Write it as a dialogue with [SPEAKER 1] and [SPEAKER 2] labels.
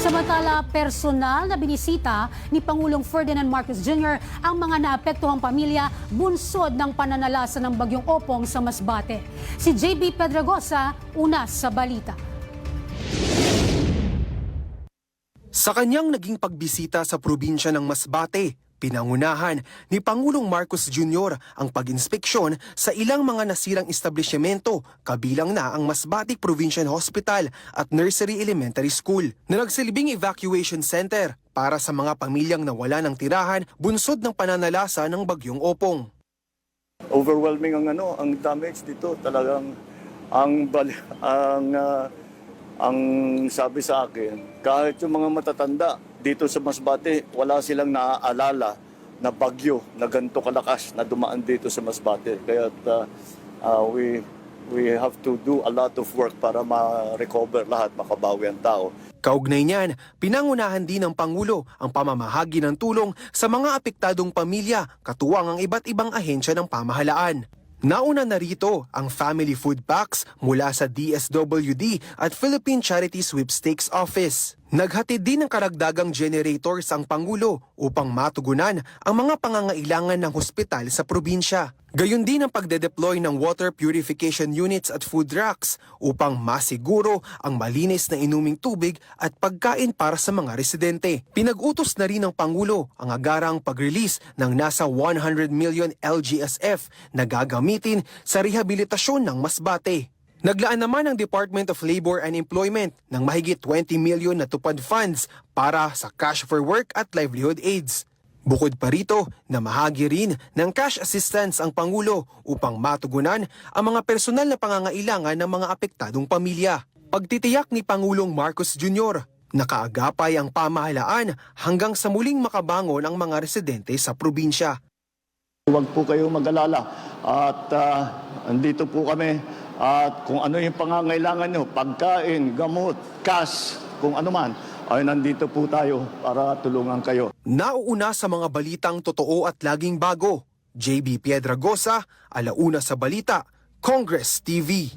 [SPEAKER 1] Samantala, personal na binisita ni Pangulong Ferdinand Marcos Jr. ang mga naapektuhang pamilya bunsod ng pananalasa ng bagyong Opong sa Masbate. Si JB Pedragosa, una sa balita.
[SPEAKER 2] Sa kanyang naging pagbisita sa probinsya ng Masbate, pinangunahan ni Pangulong Marcos Jr. ang pag-inspeksyon sa ilang mga nasirang establishmento kabilang na ang Masbate Provincial Hospital at Nursery Elementary School na nagsilbing evacuation center para sa mga pamilyang nawala ng tirahan bunsod ng pananalasa ng bagyong Opong.
[SPEAKER 3] overwhelming ang ano, ang damage dito. Talagang ang ang ah, ang sabi sa akin, kahit yung mga matatanda dito sa Masbate, wala silang naaalala na bagyo na ganito kalakas na dumaan dito sa Masbate. Kaya uh, uh, we we have to do a lot of work para ma-recover lahat, makabawi ang tao.
[SPEAKER 2] Kaugnay niyan, pinangunahan din ng Pangulo ang pamamahagi ng tulong sa mga apektadong pamilya katuwang ang iba't ibang ahensya ng pamahalaan. Nauna na rito ang family food packs mula sa DSWD at Philippine Charity Sweepstakes Office. Naghatid din ng karagdagang generators ang Pangulo upang matugunan ang mga pangangailangan ng hospital sa probinsya. Gayon din ang pagde-deploy ng water purification units at food racks upang masiguro ang malinis na inuming tubig at pagkain para sa mga residente. Pinag-utos na rin ng Pangulo ang agarang pag-release ng nasa 100 million LGSF na gagamitin sa rehabilitasyon ng Masbate. Naglaan naman ang Department of Labor and Employment ng mahigit 20 million na tupad funds para sa cash for work at livelihood aids. Bukod pa rito, namahagi rin ng cash assistance ang Pangulo upang matugunan ang mga personal na pangangailangan ng mga apektadong pamilya. Pagtitiyak ni Pangulong Marcos Jr. Nakaagapay ang pamahalaan hanggang sa muling makabangon ang mga residente sa probinsya.
[SPEAKER 3] Huwag po kayong mag-alala at ah, andito po kami at kung ano yung pangangailangan nyo, pagkain, gamot, cash, kung ano man, ay nandito po tayo para tulungan kayo.
[SPEAKER 2] Nauuna sa mga balitang totoo at laging bago. JB Piedragosa, Alauna sa Balita, Congress TV.